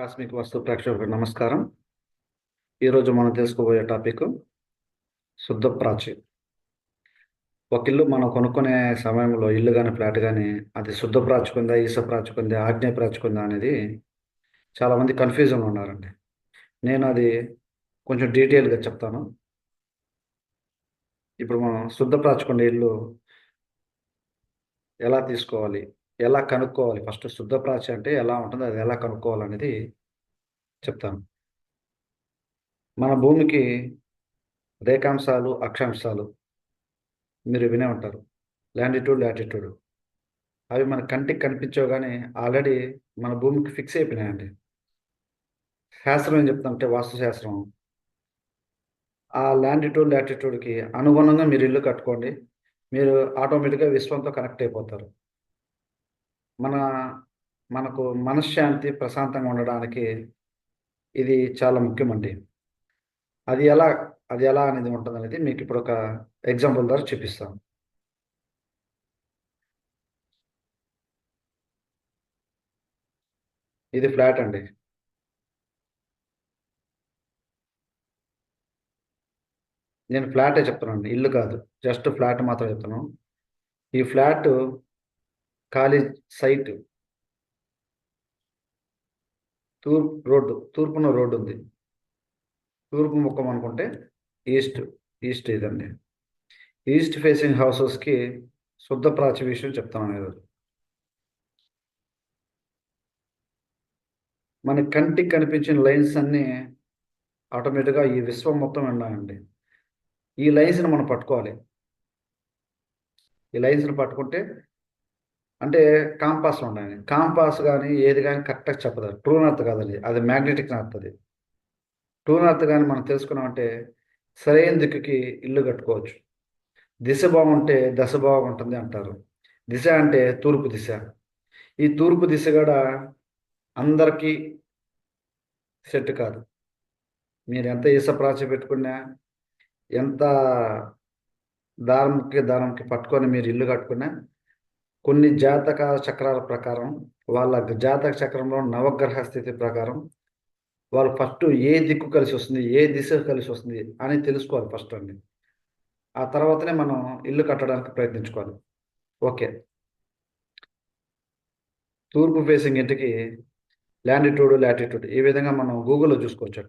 Cosmic వస్తు ప్రేక్షకులకు నమస్కారం. ఈరోజు మనం తెలుసుకోబోయే టాపిక్ శుద్ధ ప్రాచి ఒక ఇల్లు మనం కొనుక్కునే సమయంలో ఇల్లు కానీ ఫ్లాట్ కానీ అది శుద్ధ ప్రాచుకుందా ఈస ప్రాచుకుందా ఆగ్నేయ ప్రాచుకుందా అనేది చాలామంది కన్ఫ్యూజన్ ఉన్నారండి. నేను అది కొంచెం డీటెయిల్గా చెప్తాను. ఇప్పుడు మనం శుద్ధ ప్రాచుకునే ఇల్లు ఎలా తీసుకోవాలి? ఎలా కనుక్కోవాలి? ఫస్ట్ శుద్ధప్రాచి అంటే ఎలా ఉంటుంది అది ఎలా కనుక్కోవాలనేది చెప్తాను. మన భూమికి రేఖాంశాలు అక్షాంశాలు మీరు వినే ఉంటారు. Latitude latitude. అవి మన కంటికి కనిపించవు కానీ ఆల్రెడీ మన భూమికి ఫిక్స్ అయిపోయినాయండి. శాస్త్రం ఏం చెప్తామంటే వాస్తు శాస్త్రం ఆ లాండిట్యూడ్ లాటిట్యూడ్కి అనుగుణంగా మీరు ఇల్లు కట్టుకోండి. మీరు ఆటోమేటిక్గా విశ్వంతో కనెక్ట్ అయిపోతారు. మన మనకు మనశ్శాంతి ప్రశాంతంగా ఉండడానికి ఇది చాలా ముఖ్యమండి. అది ఎలా అది ఎలా అనేది ఉంటుంది అనేది మీకు ఇప్పుడు ఒక ఎగ్జాంపుల్ ద్వారా చూపిస్తాను. ఇది ఫ్లాట్ అండి. నేను ఫ్లాటే చెప్తున్నాను ఇల్లు కాదు. జస్ట్ ఫ్లాట్ మాత్రం చెప్తున్నాను. ఈ ఫ్లాట్ కాలేజ్ సైట్. తూర్పు రోడ్డు తూర్పున రోడ్డు ఉంది. తూర్పు ముఖం అనుకుంటే ఈస్ట్ ఈస్ట్ ఇదండి. ఈస్ట్ ఫేసింగ్ హౌసెస్కి శుద్ధ ప్రాచీ విషయం చెప్తాను ఈరోజు మన కంటికి కనిపించిన లైన్స్ అన్నీ ఆటోమేటిక్గా ఈ విశ్వం మొత్తం ఉన్నాయండి ఈ లైన్స్ని మనం పట్టుకోవాలి. ఈ లైన్స్ని పట్టుకుంటే అంటే కాంపాస్ ఉండాలి. కాంపాస్ కానీ ఏది కానీ కరెక్ట్గా చెప్పదు ట్రూ నార్త్ కాదండి. అది మ్యాగ్నెటిక్ నార్త్ అది. ట్రూ నార్త్ కానీ మనం తెలుసుకున్నామంటే సరైన దిక్కుకి ఇల్లు కట్టుకోవచ్చు. దిశ బాగుంటే దశ బాగుంటుంది అంటారు. దిశ అంటే తూర్పు దిశ. ఈ తూర్పు దిశ కూడా అందరికీ సెట్ కాదు. మీరు ఎంత ఈసప్రాచ పెట్టుకున్నా ఎంత దారంకి దారంకి పట్టుకొని మీరు ఇల్లు కట్టుకున్నా కొన్ని జాతక చక్రాల ప్రకారం వాళ్ళ జాతక చక్రంలో నవగ్రహ స్థితి ప్రకారం వాళ్ళు ఫస్ట్ ఏ దిక్కు కలిసి వస్తుంది ఏ దిశ కలిసి వస్తుంది అని తెలుసుకోవాలి ఫస్ట్ అండి. ఆ తర్వాతనే మనం ఇల్లు కట్టడానికి ప్రయత్నించుకోవాలి. ఓకే. తూర్పు ఫేసింగ్ ఇంటికి ల్యాండిట్యూడ్ లాటిట్యూడ్ ఈ విధంగా మనం గూగుల్లో చూసుకోవచ్చు.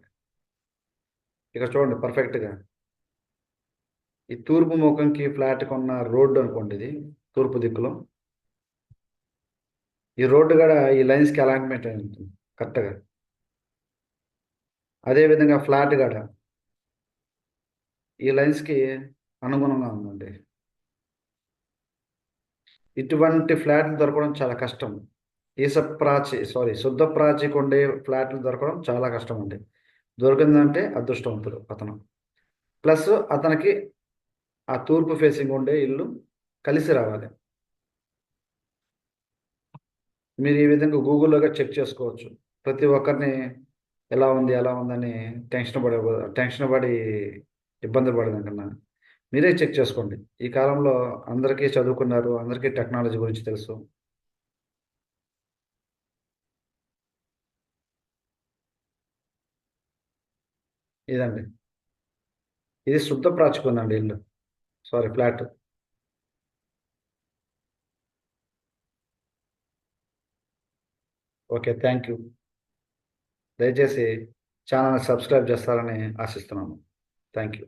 ఇక్కడ చూడండి పర్ఫెక్ట్గా. ఈ తూర్పు ముఖంకి ఫ్లాట్కి ఉన్న రోడ్డు అనుకోండి ఇది తూర్పు దిక్కులో. ఈ రోడ్డు కూడా ఈ లైన్స్కి అలాట్మెంట్ అయి ఉంటుంది కరెక్ట్గా. అదేవిధంగా ఫ్లాట్ కూడా ఈ లైన్స్కి అనుగుణంగా ఉందండి. ఇటువంటి ఫ్లాట్లు దొరకడం చాలా కష్టం. ఈస ప్రాచి సారీ శుద్ధ ప్రాచికి ఉండే ఫ్లాట్లు దొరకడం చాలా కష్టం అండి. దొరికిందంటే అదృష్టవంతుడు అతను. ప్లస్ అతనికి ఆ తూర్పు ఫేసింగ్ ఉండే ఇల్లు కలిసి రావాలి. మీరు ఈ విధంగా గూగుల్లోగా చెక్ చేసుకోవచ్చు. ప్రతి ఒక్కరిని ఎలా ఉంది ఎలా ఉందని టెన్షన్ పడే టెన్షన్ పడి ఇబ్బంది పడేదానికన్నా మీరే చెక్ చేసుకోండి. ఈ కాలంలో అందరికీ చదువుకున్నారు అందరికీ టెక్నాలజీ గురించి తెలుసు. ఇదండి. ఇది శుద్ధ ప్రాచుకుందండి ఇల్లు. Sorry flat. Okay thank you. దయచేసి ఛానల్ని సబ్స్క్రైబ్ చేస్తారని ఆశిస్తున్నాను థ్యాంక్ యూ.